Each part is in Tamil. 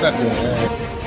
jogador.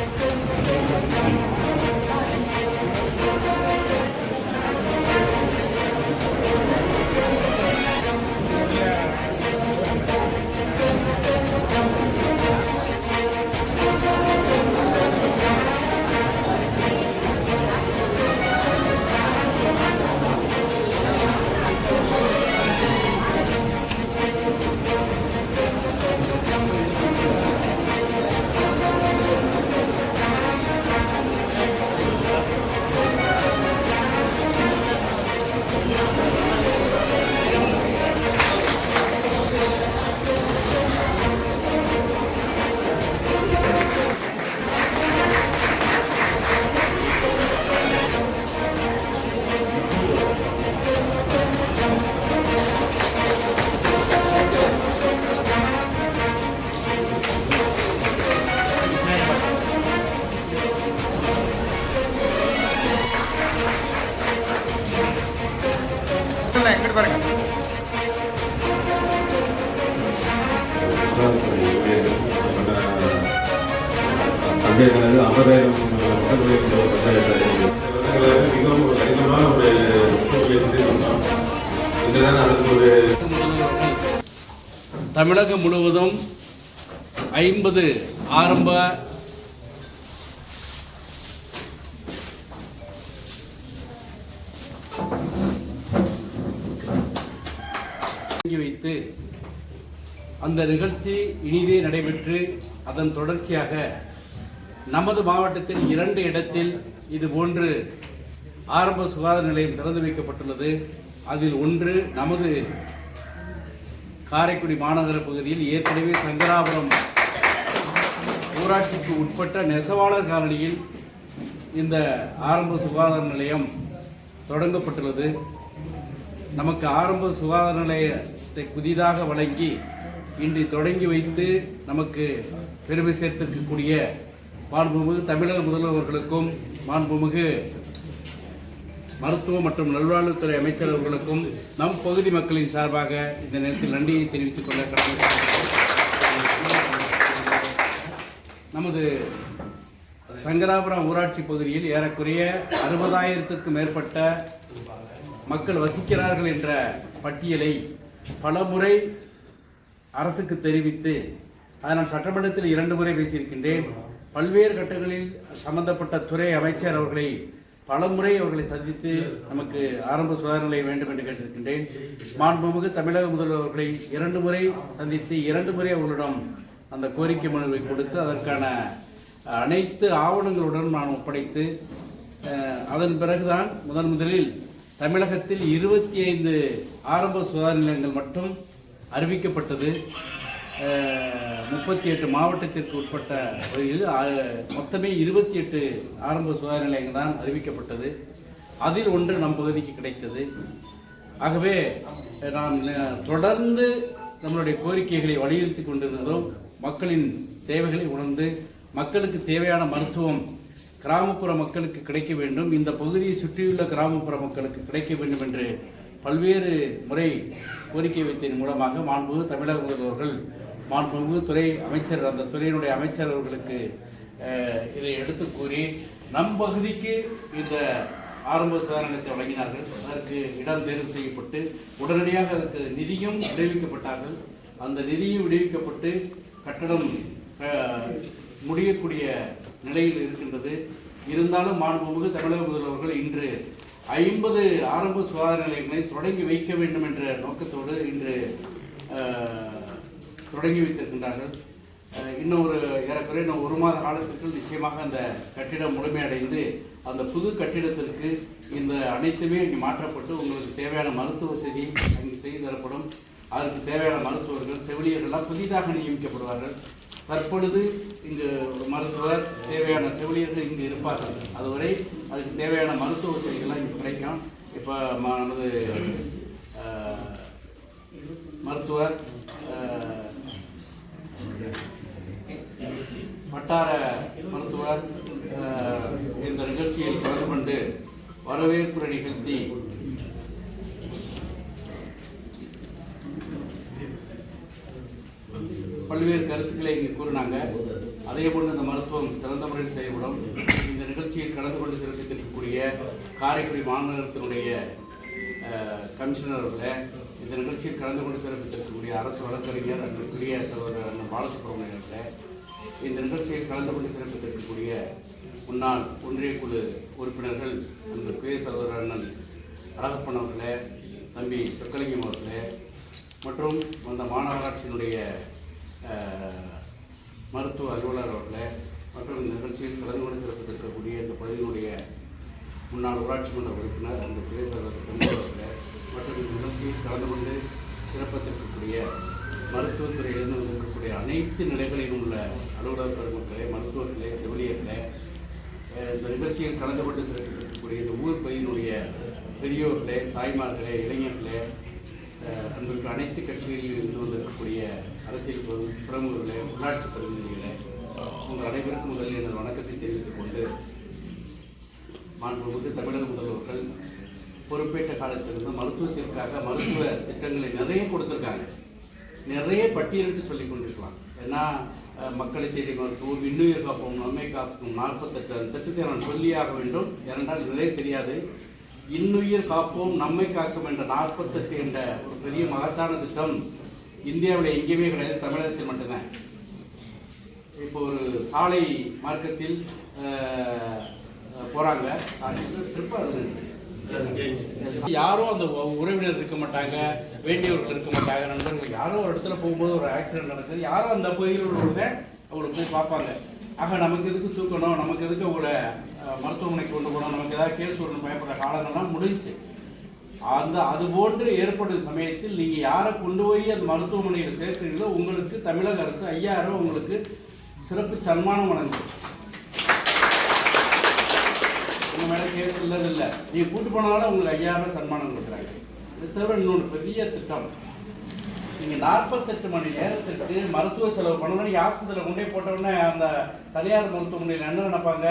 ஐம்பது ஆரம்ப வைத்து அந்த நிகழ்ச்சி இனிதே நடைபெற்று அதன் தொடர்ச்சியாக நமது மாவட்டத்தில் இரண்டு இடத்தில் இது போன்று ஆரம்ப சுகாதார நிலையம் திறந்து வைக்கப்பட்டுள்ளது. அதில் ஒன்று நமது காரைக்குடி மாநகர பகுதியில் ஏற்கனவே சங்கராபுரம் ஊராட்சிக்கு உட்பட்ட நெசவாளர் காலனியில் இந்த ஆரம்ப சுகாதார நிலையம் தொடங்கப்பட்டுள்ளது நமக்கு ஆரம்ப சுகாதார நிலையத்தை புதிதாக வழங்கி இன்று தொடங்கி வைத்து நமக்கு பெருமை சேர்த்திருக்கக்கூடிய மாண்புமிகு தமிழக முதல்வர்களுக்கும் மாண்புமிகு மருத்துவ மற்றும் நல்வாழ்வுத்துறை அமைச்சர் அவர்களுக்கும் நம் பகுதி மக்களின் சார்பாக இந்த நேரத்தில் நன்றியை தெரிவித்துக் கொள்ள கடமைப்பட்டிருக்கிறேன். நமது சங்கராபுரம் ஊராட்சி பகுதியில் ஏறக்குறைய அறுபதாயிரத்துக்கும் மேற்பட்ட மக்கள் வசிக்கிறார்கள் என்ற பட்டியலை பலமுறை அரசுக்கு தெரிவித்து அதை நான் சட்டமன்றத்தில் இரண்டு முறை பேசியிருக்கின்றேன். பல்வேறு கட்டங்களில் சம்பந்தப்பட்ட துறை அமைச்சர் அவர்களை பலமுறை அவர்களை சந்தித்து நமக்கு ஆரம்ப சுகாதார நிலையம் வேண்டும் என்று கேட்டிருக்கின்றேன். மாண்புமிகு தமிழக முதல்வர்களை இரண்டு முறை சந்தித்து இரண்டு முறை அவர்களிடம் அந்த கோரிக்கை மனுவை கொடுத்து அதற்கான அனைத்து ஆவணங்களுடன் நான் ஒப்படைத்து அதன் பிறகுதான் முதன் முதலில் தமிழகத்தில் இருபத்தி ஐந்து ஆரம்ப சுகாதார நிலையங்கள் மட்டும் அறிவிக்கப்பட்டது. முப்பத்தி எட்டு மாவட்டத்திற்கு உட்பட்ட பகுதியில் மொத்தமே இருபத்தி எட்டு ஆரம்ப சுகாதார நிலையங்கள் தான் அறிவிக்கப்பட்டது. அதில் ஒன்று நம் பகுதிக்கு கிடைத்தது. ஆகவே நாம் தொடர்ந்து நம்மளுடைய கோரிக்கைகளை வலியுறுத்தி கொண்டிருந்தோம். மக்களின் தேவைகளை உணர்ந்து மக்களுக்கு தேவையான மருத்துவம் கிராமப்புற மக்களுக்கு கிடைக்க வேண்டும். இந்த பகுதியை சுற்றியுள்ள கிராமப்புற மக்களுக்கு கிடைக்க வேண்டும் என்று பல்வேறு முறை கோரிக்கை வைத்ததன் மூலமாக மாண்புமிகு தமிழக முதல்வர்கள் மாண்புமிகு துறை அமைச்சர் அந்த துறையினுடைய அமைச்சர் அவர்களுக்கு இதை எடுத்து கூறி நம் பகுதிக்கு இந்த ஆரம்ப சுதாரணத்தை வழங்கினார்கள். அதற்கு இடம் தேர்வு செய்யப்பட்டு உடனடியாக அதற்கு நிதியும் விடுவிக்கப்பட்டார்கள். அந்த நிதியும் விடுவிக்கப்பட்டு கட்டடம் முடியக்கூடிய நிலையில் இருக்கின்றது. இருந்தாலும் மாண்புமிகு தமிழக முதல்வர்கள் இன்று ஐம்பது ஆரம்ப சுகாதார நிலையங்களை தொடங்கி வைக்க வேண்டும் என்ற நோக்கத்தோடு இன்று தொடங்கி வைத்திருக்கின்றார்கள். இன்னும் ஒரு ஏறக்குறைய இன்னும் ஒரு மாத காலத்திற்குள் நிச்சயமாக அந்த கட்டிடம் முழுமையடைந்து அந்த புது கட்டிடத்திற்கு இந்த அனைத்துமே இங்கே மாற்றப்பட்டு உங்களுக்கு தேவையான மருத்துவ வசதி அங்கு செய்து தரப்படும். அதற்கு தேவையான மருத்துவர்கள் செவிலியர்கள்லாம் புதிதாக நியமிக்கப்படுவார்கள். தற்பொழுது இங்கு ஒரு மருத்துவர் தேவையான செவிலியர்கள் இங்கு இருப்பார்கள். அதுவரை அதுக்கு தேவையான மருத்துவ வசதிகள்லாம் இங்கே கிடைக்கும். இப்போ நமது மருத்துவர் வட்டார மருத்துவர் இந்த நிகழ்ச்சியில் கலந்து கொண்டு வரவேற்புரை நிகழ்த்தி பல்வேறு கருத்துக்களை இங்கே கூறினாங்க. அதே போன்று இந்த மருத்துவம் சிறந்த முறையில் செயல்படும். இந்த நிகழ்ச்சியில் கலந்து கொண்டு சிறப்பித்திருக்கக்கூடிய காரைக்குடி மாநகரத்தினுடைய கமிஷனர் அவர்களே இந்த நிகழ்ச்சியில் கலந்து கொண்டு சிறப்பித்திருக்கக்கூடிய அரசு வழக்கறிஞர் அன்றைக்குரிய சகோதரர் அண்ணன் பாலசுப்ரமணியன் அவர்களே இந்த நிகழ்ச்சியில் கலந்து கொண்டு சிறப்பித்திருக்கக்கூடிய முன்னாள் ஒன்றிய குழு உறுப்பினர்கள் அன்றைக்குரிய சகோதரர் அண்ணன் அழகப்பன் அவர்களே தம்பி சொக்கலிங்கம் அவர்களே மற்றும் அந்த மாநகராட்சியினுடைய மருத்துவ அலுவலர் அவர்களை மற்றும் இந்த நிகழ்ச்சியில் கலந்து கொண்டு சிறப்பித்திருக்கக்கூடிய இந்த பகுதியினுடைய முன்னாள் ஊராட்சி மன்ற உறுப்பினர் அந்த பிரதேச செம்மர் மற்றும் இந்த நிகழ்ச்சியில் கலந்து கொண்டு சிறப்பித்திருக்கக்கூடிய மருத்துவத்துறையிலிருந்து இருக்கக்கூடிய அனைத்து நிலைகளிலும் உள்ள அலுவலர் பெருமக்களே மருத்துவர்களே செவிலியர்களே இந்த நிகழ்ச்சியில் கலந்து கொண்டு சிறப்பித்திருக்கக்கூடிய இந்த ஊர் பகுதியினுடைய பெரியோர்களே தாய்மார்களே இளைஞர்களே அஹ் அனைத்து கட்சிகளில் இருந்து வந்திருக்கக்கூடிய அரசியல் பிரமுகர்களே உள்ளாட்சி பிரதிநிதிகளே உங்கள் அனைவருக்கும் முதலில் எனது வணக்கத்தை தெரிவித்துக் கொண்டு மாண்புமிகு தமிழக முதல்வர்கள் பொறுப்பேற்ற காலத்திலிருந்து மருத்துவத்திற்காக மருத்துவ திட்டங்களை நிறைய கொடுத்துருக்காங்க. நிறைய பட்டியலிட்டு சொல்லி கொண்டிருக்கலாம். ஏன்னா மக்களை தேடி மருத்துவம் இன்னுயிர் காப்போம் நம்மை காக்கும் நாற்பத்தெட்டு திட்டத்தை நான் சொல்லியாக வேண்டும். ஏனென்றால் நிறைய தெரியாது. இன்னுயிர் காப்போம் நம்மை காக்கும் என்ற நாற்பத்தெட்டு என்ற ஒரு பெரிய மகத்தான திட்டம் இந்தியாவில் எங்கேயுமே கிடையாது தமிழகத்தில் மட்டும்தான் இப்போ ஒரு சாலை மார்க்கத்தில் போகிறாங்க அது. யாரும் அந்த உறவினர் இருக்க மாட்டாங்க வேண்டியவர்கள் இருக்க மாட்டாங்க நண்பர்கள் யாரும் ஒரு இடத்துல போகும்போது ஒரு ஆக்சிடென்ட் நடக்குது. யாரும் அந்த பகுதியில் உள்ளவங்க அவங்களை போய் பார்ப்பாங்க. ஆக நமக்கு எதுக்கு தூக்கணும்? நமக்கு எதுக்கு அவங்கள மருத்துவமனைக்கு கொண்டு போகணும்? நமக்கு ஏதாவது கேஸ் வரணும் பயப்படுற காலங்கள்லாம் முடிஞ்சுச்சு அந்த அது போன்று ஏற்படும் சமயத்தில் நீங்கள் யாரை கொண்டு போய் அந்த மருத்துவமனையில் சேர்க்கிறீங்களோ உங்களுக்கு தமிழக அரசு ஐயாயிரம் உங்களுக்கு சிறப்பு சன்மானம் வழங்குது உங்கள் மேலே கேஸ் இல்லது இல்லை நீங்கள் கூட்டு போனாலும் உங்களுக்கு ஐயாயிரம் சன்மானம் கொடுக்குறாங்க. இது தவிர இன்னொன்று பெரிய திட்டம். நீங்க நாற்பத்தெட்டு மணி நேரத்திற்கு மருத்துவ செலவு பண்ணணும் ஆஸ்பத்திரியில் கொண்டே போட்டோடனே அந்த தனியார் மருத்துவமனையில் என்ன நினைப்பாங்க?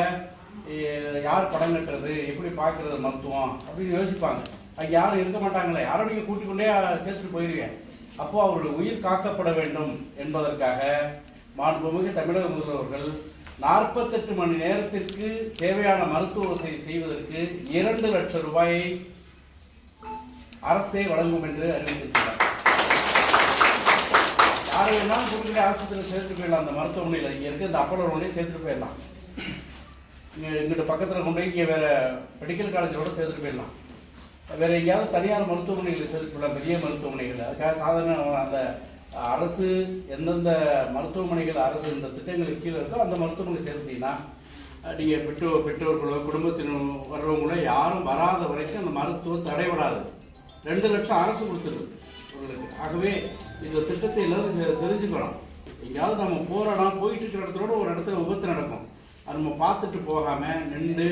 யார் படம் கட்டுறது? எப்படி பார்க்கறது மருத்துவம்? அப்படின்னு யோசிப்பாங்க. அங்கே யாரும் இருக்க மாட்டாங்களே. யாரும் நீங்கள் கூட்டிக்கொண்டே சேர்த்துட்டு போயிருவீங்க. அப்போ அவருடைய உயிர் காக்கப்பட வேண்டும் என்பதற்காக மாண்புமிகு தமிழக முதல்வர்கள் நாற்பத்தெட்டு மணி நேரத்திற்கு தேவையான மருத்துவ வசதி செய்வதற்கு இரண்டு லட்சம் ரூபாயை அரசே வழங்கும் என்று அறிவித்திருக்கிறார் யாரை வேணாலும் குறிப்பிட்ட ஆஸ்பத்திரியில் சேர்த்துட்டு போயிடலாம்? அந்த மருத்துவமனையில் இங்கே இருக்குது அந்த அப்போலோ ரோட்லேயே சேர்த்துட்டு போயிடலாம். இங்கே இங்கிட்ட பக்கத்தில் கொண்டு போய் இங்கே வேறு மெடிக்கல் காலேஜோட சேர்த்துட்டு போயிடலாம். வேறு எங்கேயாவது தனியார் மருத்துவமனைகளில் சேர்த்துட்டு போயிடலாம் பெரிய மருத்துவமனைகளில் அதுக்காக சாதாரண அந்த அரசு எந்தெந்த மருத்துவமனைகள் அரசு இந்த திட்டங்களுக்கு கீழே இருக்கோ அந்த மருத்துவமனை சேர்த்தீங்கன்னா நீங்கள் பெற்றோர் பெற்றோர்களோ குடும்பத்தினர் வர்றவங்களோ யாரும் வராத வரைக்கும் அந்த மருத்துவம் தடைபடாது. ரெண்டு லட்சம் அரசு கொடுத்துருது. உங்களுக்கு ஆகவே இந்த திட்டத்தை எல்லாரும் தெரிஞ்சுக்கணும். எங்கேயாவது நம்ம போறோம்னா போயிட்டு இருக்கிற இடத்துல ஒரு இடத்துல விபத்து நடக்கும். அது நம்ம பார்த்துட்டு போகாம நின்று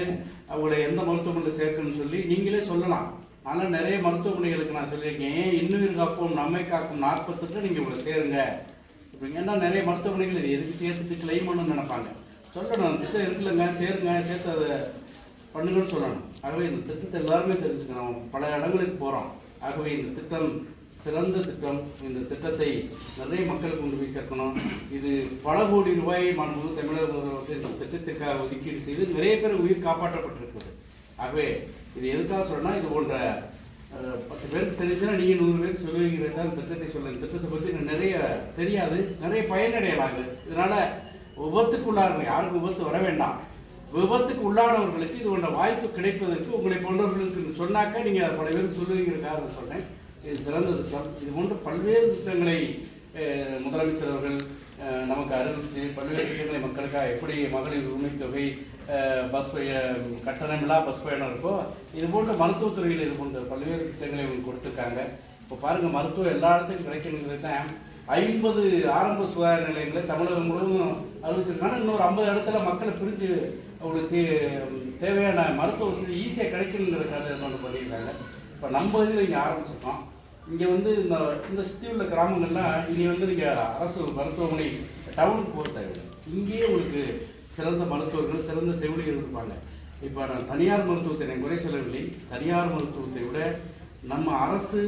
அவங்கள எந்த மருத்துவமனையில் சேர்க்கணும்னு சொல்லி நீங்களே சொல்லலாம். அதனால் நிறைய மருத்துவமனைகளுக்கு நான் சொல்லியிருக்கேன். ஏன் இன்னுயிர் காப்போம் நம்மை காக்கும் நாற்பத்தெட்டு நீங்கள் இவ்வளோ சேருங்க. இப்போ ஏன்னா நிறைய மருத்துவமனைகள் இது எதுக்கு சேர்த்துட்டு கிளைம் பண்ணணும்னு நினைப்பாங்க. சொல்லணும். அந்த திட்டம் இருக்குல்லங்க சேருங்க. சேர்த்து அதை பண்ணுங்கன்னு சொல்லணும். ஆகவே இந்த திட்டத்தை எல்லாருமே தெரிஞ்சுக்கணும். பல இடங்களுக்கு போகிறோம் ஆகவே இந்த திட்டம் சிறந்த திட்டம். இந்த திட்டத்தை நிறைய மக்களுக்கு கொண்டு போய் சேர்க்கணும். இது பல கோடி ரூபாயை மாண்புமிகு தமிழக முதல்வர் இந்த திட்டத்திற்காக ஒதுக்கீடு செய்து நிறைய பேர் உயிர் காப்பாற்றப்பட்டிருக்கிறது. ஆகவே இது எதுக்காக சொல்றேன்னா இது போன்ற பத்து பேருக்கு தெரிஞ்சுன்னா நீங்கள் நூறு பேருக்கு சொல்லுவீங்கிறது தான் திட்டத்தை சொல்ல இந்த திட்டத்தை பற்றி எனக்கு நிறைய தெரியாது. நிறைய பயனடையலாங்க இதனால் விபத்துக்குள்ளாருங்க யாருக்கும் விபத்து வர வேண்டாம். விபத்துக்கு உள்ளானவர்களுக்கு இது போன்ற வாய்ப்பு கிடைப்பதற்கு உங்களை போன்றவர்களுக்கு சொன்னாக்கா நீங்கள் அதை பல பேருக்கு சொல்லுவீங்கிறதுக்காக சொன்னேன். இது சிறந்த திட்டம் இது போன்ற பல்வேறு திட்டங்களை முதலமைச்சர் அவர்கள் நமக்கு அறிவிச்சு பல்வேறு திட்டங்களை மக்களுக்காக எப்படி மகளிர் உரிமை தொகை பஸ் பய- கட்டணமில்லா பஸ் பயணம் இருக்கோ இது போன்ற மருத்துவத்துறையில் இது போன்ற பல்வேறு திட்டங்களை இவங்க கொடுத்துருக்காங்க. இப்போ பாருங்கள் மருத்துவம் எல்லா இடத்துக்கும் கிடைக்கணுங்கிறது தான் ஐம்பது ஆரம்ப சுகாதார நிலையங்களை தமிழகம் முழுவதும் அறிவிச்சிருக்காங்க. இன்னொரு ஐம்பது இடத்துல மக்களை பிரிஞ்சு அவங்களுக்கு தே- தேவையான மருத்துவ வசதி ஈஸியாக கிடைக்கணுங்கிறதுக்காக கொண்டு பண்ணியிருக்காங்க. இப்போ நம்ம இதில் இங்கே ஆரம்பிச்சிருக்கோம். இங்கே வந்து இந்த இந்த சுற்றி உள்ள கிராமங்கள்லாம் இங்கே வந்து நீங்கள் அரசு மருத்துவமனை டவுனுக்கு போக தேவையில்லை இங்கேயே உங்களுக்கு சிறந்த மருத்துவர்கள் சிறந்த செவிலியர்கள் இருப்பாங்க. இப்போ நான் தனியார் மருத்துவத்தை நான் குறை சொல்லவில்லை. தனியார் மருத்துவத்தை விட நம்ம அரசு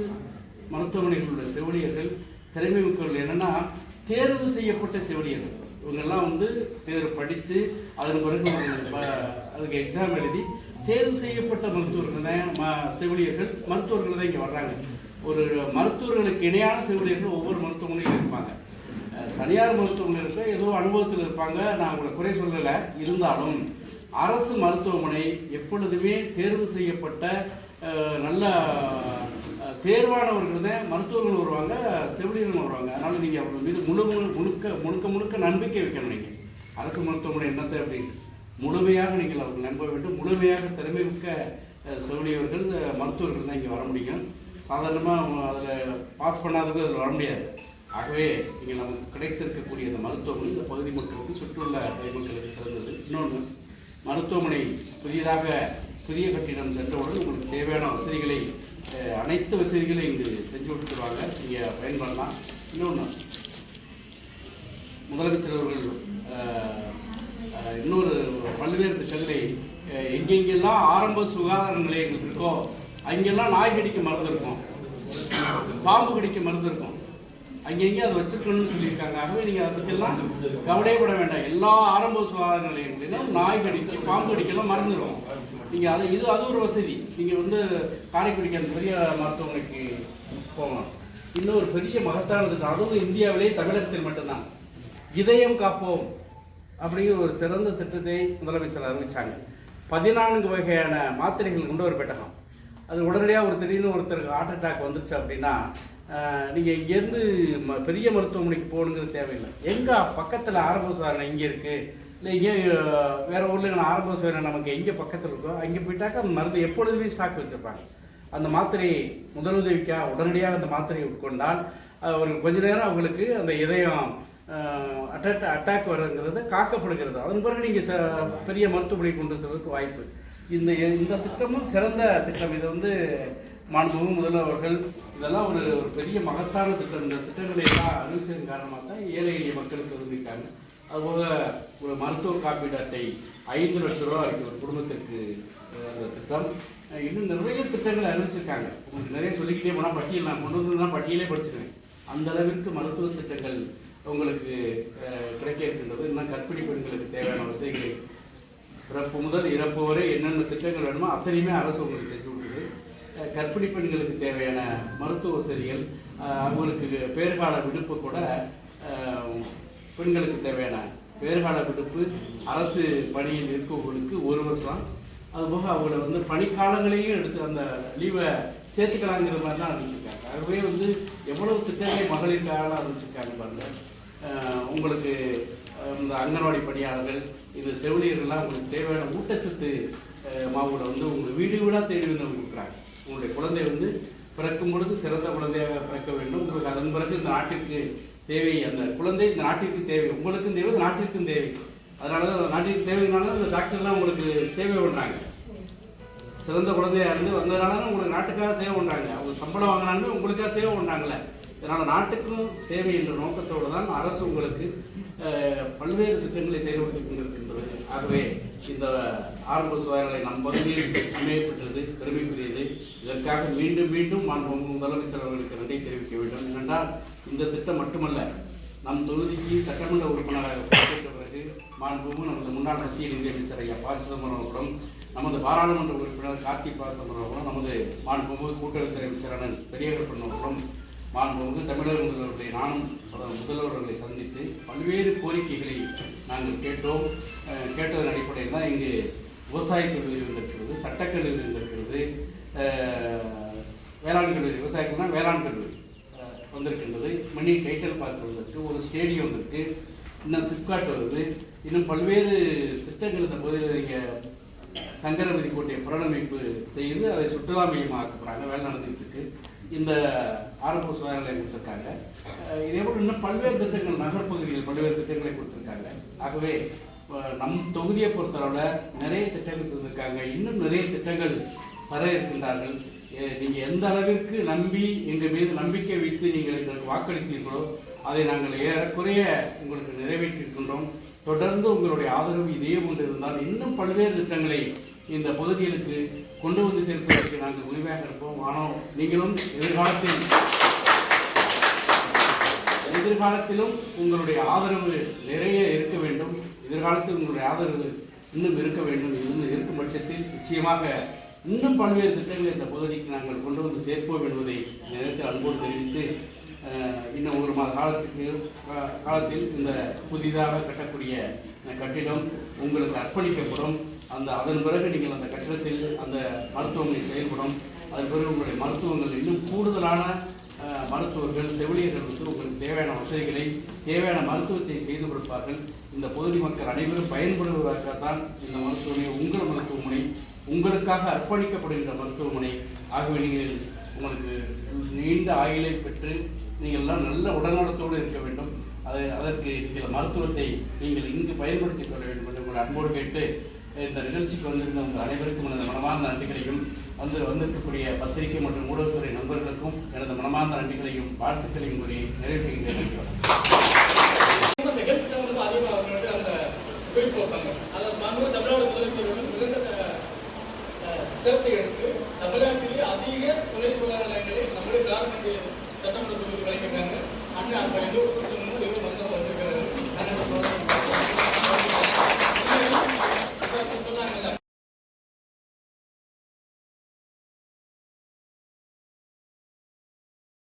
மருத்துவமனைகளில் உள்ள செவிலியர்கள் திறமை மிக்கவர்கள் என்னென்னா தேர்வு செய்யப்பட்ட செவிலியர்கள். இவங்கெல்லாம் வந்து தேர்வு படித்து அதன் பிறகு அதுக்கு எக்ஸாம் எழுதி தேர்வு செய்யப்பட்ட மருத்துவர்கள் தான் ம- செவிலியர்கள். மருத்துவர்கள் தான் இங்கே வர்றாங்க. ஒரு மருத்துவர்களுக்கு இணையான செவிலியர்கள் ஒவ்வொரு மருத்துவமனையும் இருப்பாங்க. தனியார் மருத்துவமனை இருக்க ஏதோ அனுபவத்தில் இருப்பாங்க. நான் உங்களை குறை சொல்லலை. இருந்தாலும் அரசு மருத்துவமனை எப்பொழுதுமே தேர்வு செய்யப்பட்ட நல்ல தேர்வானவர்கள் தான் மருத்துவர்கள் வருவாங்க செவிலியர்கள் வருவாங்க. அதனால் நீங்கள் அவங்க மீது முழு முழு முழுக்க முழுக்க முழுக்க நம்பிக்கை வைக்கணும் நீங்கள் அரசு மருத்துவமனை என்னத்தை அப்படின்னு. முழுமையாக நீங்கள் அவர்கள் நம்ப வேண்டும். முழுமையாக திறமை மிக்க அஹ், செவிலியர்கள் மருத்துவர்கள் தான் இங்கே வர முடியும். சாதாரணமாக அதில் பாஸ் பண்ணாதவங்க அதில் வர முடியாது. ஆகவே இங்கே நமக்கு கிடைத்திருக்கக்கூடிய அந்த மருத்துவமனை இந்த பகுதி மக்களுக்கு சுற்றுள்ள பகுதி மக்களுக்கு சிறந்தது. இன்னொன்று மருத்துவமனை புதியதாக புதிய கட்டிடம் சென்றவுடன் உங்களுக்கு தேவையான வசதிகளை அனைத்து வசதிகளையும் இங்கு செஞ்சு கொடுத்துருவாங்க. நீங்கள் பயன்படலாம். இன்னொன்று முதலமைச்சர் அவர்கள் இன்னொரு பல்வேறு திட்டங்களை எங்கெங்கெல்லாம் ஆரம்ப சுகாதார நிலையங்கள் இருக்கோ அங்கெல்லாம் நாய் கடிக்க மருந்து இருக்கும். பாம்பு கடிக்க மருந்து இருக்கும். அங்கெங்கே அதை வச்சிருக்கணும்னு சொல்லியிருக்காங்க. ஆகவே நீங்கள் அதை பற்றியெல்லாம் கவலையப்பட வேண்டாம். எல்லா ஆரம்ப சுகாதார நிலையங்களிலும் நாய் கடிக்க பாம்பு கடிக்கலாம் மருந்து இருக்கும் நீங்கள் அதை இது அது ஒரு வசதி. நீங்கள் வந்து காரைக்குடிக்கு அந்த பெரிய மருத்துவமனைக்கு போகலாம். இன்னொரு பெரிய மகத்தானது அதுவும் இந்தியாவிலேயே தமிழகத்தில் மட்டும்தான். இதயம் காப்போம். அப்படிங்கிற ஒரு சிறந்த திட்டத்தை முதலமைச்சர் அறிவிச்சாங்க. பதினான்கு வகையான மாத்திரைகள் கொண்ட ஒரு பெட்டகம். அது உடனடியாக ஒரு திடீர்னு ஒருத்தருக்கு ஹார்ட் அட்டாக் வந்துருச்சு அப்படின்னா நீங்கள் இங்கேருந்து ம பெரிய மருத்துவமனைக்கு போகணுங்கிறது தேவையில்லை. எங்கே பக்கத்தில் ஆரம்ப சுகாதாரம் இங்கே இருக்குது இல்லை இங்கே வேறு ஊரில் ஆரம்ப சுகாதாரம் நமக்கு எங்கே பக்கத்தில் இருக்கோ அங்கே போயிட்டாக்கா அந்த மருந்து எப்பொழுதுமே ஸ்டாக் வச்சுருப்பாங்க. அந்த மாத்திரையை முதலுதவிக்காக உடனடியாக அந்த மாத்திரையை உட்கொண்டால் அவர்கள் ஒரு கொஞ்ச நேரம் அவங்களுக்கு அந்த இதயம் அட்டாக் அட்டாக் வர்றதுங்கிறது காக்கப்படுகிறது. அதன் பிறகு நீங்கள் ச பெரிய மருத்துவமனை கொண்டு செல்வதற்கு வாய்ப்பு. இந்த இந்த திட்டமும் சிறந்த திட்டம். இது வந்து மாண்புமிகு முதல்வர்கள் இதெல்லாம் ஒரு ஒரு பெரிய மகத்தான திட்டம். இந்த திட்டங்களை எல்லாம் அறிவிச்சதன் காரணமாக தான் ஏழை எளிய மக்களுக்கு உதவிக்காங்க அதுபோக ஒரு மருத்துவ காப்பீடு அட்டை ஐந்து லட்சம் ரூபா இருக்கு ஒரு குடும்பத்திற்கு அந்த திட்டம். இன்னும் நிறைய திட்டங்களை அறிவிச்சிருக்காங்க. உங்களுக்கு நிறைய சொல்லிக்கிட்டே போனால் பட்டியல் நான் கொண்டு வந்து பட்டியலே படிச்சிருக்கேன். அந்த அளவிற்கு மருத்துவ திட்டங்கள் உங்களுக்கு கிடைக்க இருக்கின்றது இன்னும் கற்பிணி பெண்களுக்கு தேவையான வசதிகளை பிறப்பு முதல் இறப்பு வரை என்னென்ன திட்டங்கள் வேணுமோ அத்தனையுமே அரசு உங்களுக்கு செஞ்சு கொடுக்குது. கற்பிணி பெண்களுக்கு தேவையான மருத்துவ வசதிகள் அவங்களுக்கு பேர்கால விடுப்பு கூட பெண்களுக்கு தேவையான பேர்கால விடுப்பு அரசு பணியில் இருக்கவங்களுக்கு ஒரு வருஷம். அதுபோக அவங்கள வந்து பணிக்காலங்களையும் எடுத்து அந்த லீவை சேர்த்துக்கலாங்கிற மாதிரி தான் அறிவிச்சிருக்காங்க ஆகவே வந்து எவ்வளவு திட்டங்களை மகளிருக்காக அறிவிச்சிருக்காங்க பாருங்கள் உங்களுக்கு இந்த அங்கன்வாடி பணியாளர்கள் இந்த செவிலியர்கள்லாம் உங்களுக்கு தேவையான ஊட்டச்சத்து அஹ் மாவுல வந்து உங்கள் வீடு வீடாக தேடி வந்து கொடுக்குறாங்க. உங்களுடைய குழந்தை வந்து பிறக்கும் பொழுது சிறந்த குழந்தையாக பிறக்க வேண்டும். உங்களுக்கு அதன் பிறகு இந்த நாட்டிற்கு தேவை அந்த குழந்தை இந்த நாட்டிற்கு தேவை. உங்களுக்கும் தேவை நாட்டிற்கும் தேவை. அதனால தான் நாட்டிற்கு தேவைனால இந்த டாக்டர்லாம் உங்களுக்கு சேவை பண்ணுறாங்க சிறந்த குழந்தையாக இருந்து வந்ததுனால உங்களுக்கு நாட்டுக்காக சேவை பண்ணுறாங்க அவங்க சம்பளம் வாங்கினாங்க உங்களுக்காக சேவை பண்ணுறாங்களே இதனால் நாட்டுக்கும் சேவை என்ற நோக்கத்தோடு தான் அரசு உங்களுக்கு பல்வேறு திட்டங்களை செயல்படுத்தி கொண்டிருக்கின்றது ஆகவே இந்த ஆரம்ப சுகாதாரங்களை நம் பகுதியில் அமையப்பட்டது பெருமைக்குரியது. இதற்காக மீண்டும் மீண்டும் மாண்புமிகு முதலமைச்சர் அவர்களுக்கு நன்றி தெரிவிக்க வேண்டும். ஏனென்றால் இந்த திட்டம் மட்டுமல்ல நம் தொகுதிக்கு சட்டமன்ற உறுப்பினராக பொறுப்பேற்ற பிறகு மாண்புமும் நமது முன்னாள் மத்திய நிதியமைச்சர் ஐயா ப. சிதம்பரம் அவர்களும் நமது பாராளுமன்ற உறுப்பினர் கார்த்தி பா. சிதம்பரம் அவர்களும் நமது மாண்புமிகு கூட்டமைச்சர் அமைச்சரான பெரியகப்பன் அவர்களும் மாண்புமிகு தமிழக முதல்வர்களை நானும் முதல்வர்களை சந்தித்து பல்வேறு கோரிக்கைகளை நாங்கள் கேட்டோம். கேட்டதன் அடிப்படையில் தான் இங்கு விவசாய கல்லூரி இருந்திருக்கிறது சட்டக்கல்லூரி இருந்திருக்கிறது வேளாண் கல்லூரி விவசாய வேளாண் கல்லூரி வந்திருக்கின்றது. மணி டைட்டில் பார்க் வந்திருக்கு ஒரு ஸ்டேடியம் வந்திருக்கு இன்னும் சிப்காட் வருது. இன்னும் பல்வேறு திட்டங்கள் இந்த பகுதியில் இங்கே சங்கரபதி கோட்டையை புனரமைப்பு செய்து அதை சுற்றுலா மையமாக ஆக்கப்படுறாங்க வேலை நடந்துகிட்டு இருக்கு இந்த ஆரம்ப சுகாதார நிலையம் கொடுத்துருக்காங்க இதே போல் இன்னும் பல்வேறு திட்டங்கள் நகர்ப்பகுதியில் பல்வேறு திட்டங்களை கொடுத்துருக்காங்க. ஆகவே நம் தொகுதியை பொறுத்தளவில் நிறைய திட்டங்கள் இருந்திருக்காங்க இன்னும் நிறைய திட்டங்கள் வர இருக்கின்றார்கள். நீங்கள் எந்த அளவிற்கு நம்பி எங்கள் மீது நம்பிக்கை வைத்து நீங்கள் எங்களுக்கு வாக்களித்தீர்களோ அதை நாங்கள் ஏறக்குறைய உங்களுக்கு நிறைவேற்றியிருக்கின்றோம். தொடர்ந்து உங்களுடைய ஆதரவு இதே போன்று இருந்தால் இன்னும் பல்வேறு திட்டங்களை இந்த பகுதிகளுக்கு கொண்டு வந்து சேர்ப்பதற்கு நாங்கள் உரிமையாக இருப்போம். ஆனால் நீங்களும் எதிர்காலத்தில் எதிர்காலத்திலும் உங்களுடைய ஆதரவு நிறைய இருக்க வேண்டும். எதிர்காலத்தில் உங்களுடைய ஆதரவு இன்னும் இருக்க வேண்டும். இன்னும் இருக்கும் பட்சத்தில் நிச்சயமாக இன்னும் பல்வேறு திட்டங்களை இந்த பகுதிக்கு நாங்கள் கொண்டு வந்து சேர்ப்போம் என்பதை இந்த நேரத்தில் அன்போடு தெரிவித்து இன்னும் ஒரு மாத காலத்துக்கு காலத்தில் இந்த புதிதாக கட்டக்கூடிய கட்டிடம் உங்களுக்கு அர்ப்பணிக்கப்படும். அந்த அதன் பிறகு நீங்கள் அந்த கட்டிடத்தில் அந்த மருத்துவமனை செயல்படும். அதன் பிறகு உங்களுடைய மருத்துவங்கள் இன்னும் கூடுதலான மருத்துவர்கள் செவிலியர்கள் வந்து உங்களுக்கு தேவையான வசதிகளை தேவையான மருத்துவத்தை செய்து கொடுப்பார்கள். இந்த பகுதி மக்கள் அனைவரும் பயன்படுவதற்காகத்தான் இந்த மருத்துவமனை உங்கள் மருத்துவமனை உங்களுக்காக அர்ப்பணிக்கப்படுகின்ற மருத்துவமனை. ஆகவே நீங்கள் உங்களுக்கு நீண்ட ஆயுளை பெற்று நீங்கள் எல்லாம் நல்ல உடல்நலத்தோடு இருக்க வேண்டும். அதை அதற்கு நீங்கள் மருத்துவத்தை நீங்கள் இங்கு பயன்படுத்திக் கொள்ள வேண்டும் என்று உங்களை அன்போடு கேட்டு இந்த நிகழ்ச்சிக்கு வந்திருந்த உங்கள் அனைவருக்கும் எனது மனமார்ந்த நன்றிகளையும் வந்து வந்திருக்கக்கூடிய பத்திரிகை மற்றும் ஊடகத்துறை நண்பர்களுக்கும் எனது மனமார்ந்த நன்றிகளையும் வாழ்த்துக்களையும் கூறி நிறைவு செய்கின்றேன். நன்றி